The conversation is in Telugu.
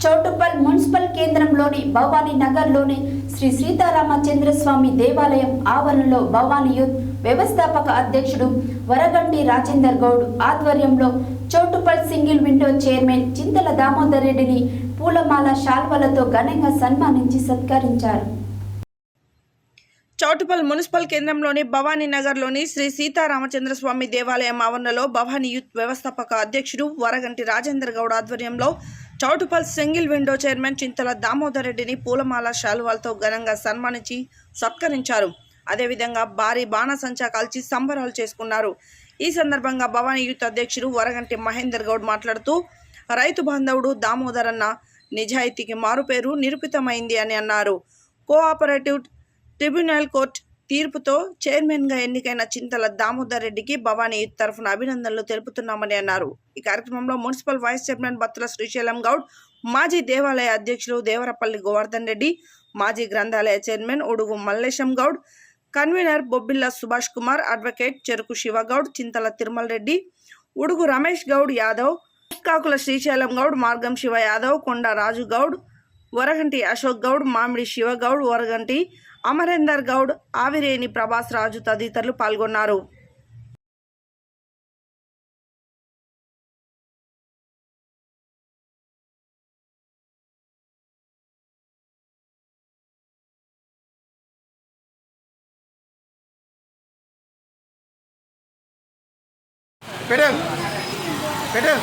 చౌటుప్పల్ మున్సిపల్ కేంద్రంలోని భవానీ నగర్లోని శ్రీ సీతారామచంద్రస్వామి దేవాలయం ఆవరణలో భవానీ యూత్ వ్యవస్థాపక అధ్యక్షుడు వరగంటి రాజేందర్ గౌడ్ ఆధ్వర్యంలో Choutuppal single window chairman Chintala Damodar రెడ్డిని పూలమాల శాల్వలతో ఘనంగా సన్మానించి సత్కరించారు. చౌటుపల్ మున్సిపల్ కేంద్రంలోని భవానీ నగర్లోని శ్రీ సీతారామచంద్రస్వామి దేవాలయం ఆవరణలో భవానీ యూత్ వ్యవస్థాపక అధ్యక్షుడు వరగంటి రాజేందర్ గౌడ్ ఆధ్వర్యంలో Choutuppal single window chairman Chintala Damodar రెడ్డిని పూలమాల శాలువాలతో ఘనంగా సన్మానించి సత్కరించారు. అదేవిధంగా భారీ బాణసంచా కాల్చి సంబరాలు చేసుకున్నారు. ఈ సందర్భంగా భవానీ యూత్ అధ్యక్షుడు వరగంటి మహేందర్ గౌడ్ మాట్లాడుతూ రైతు బాంధవుడు దామోదర్ అన్న నిజాయితీకి మారుపేరు నిరూపితమైంది అని అన్నారు. కోఆపరేటివ్ ట్రిబ్యునల్ కోర్టు తీర్పుతో చైర్మన్గా ఎన్నికైన చింతల దామోదర్ రెడ్డికి భవానీ తరఫున అభినందనలు తెలుపుతున్నామని అన్నారు. ఈ కార్యక్రమంలో municipal vice chairman Battula Srisailam Goud మాజీ దేవాలయ అధ్యక్షులు దేవరపల్లి గోవర్ధన్ రెడ్డి మాజీ గ్రంథాలయ chairman Udugu Mallesham Goud convener Bobbilla Subhash Kumar advocate Cheruku Sivagoud Chintala Tirumala Reddy Udugu Ramesh Goud Yadav కాకుల శ్రీశైలం గౌడ్ మార్గం శివ యాదవ్ కొండ రాజు గౌడ్ వరగంటి అశోక్ గౌడ్ మామిడి శివగౌడ్ వరగంటి అమరేందర్ గౌడ్ ఆవిరేని ప్రభాస్ రాజు తదితరులు పాల్గొన్నారు. పెట్టు పెట్టు.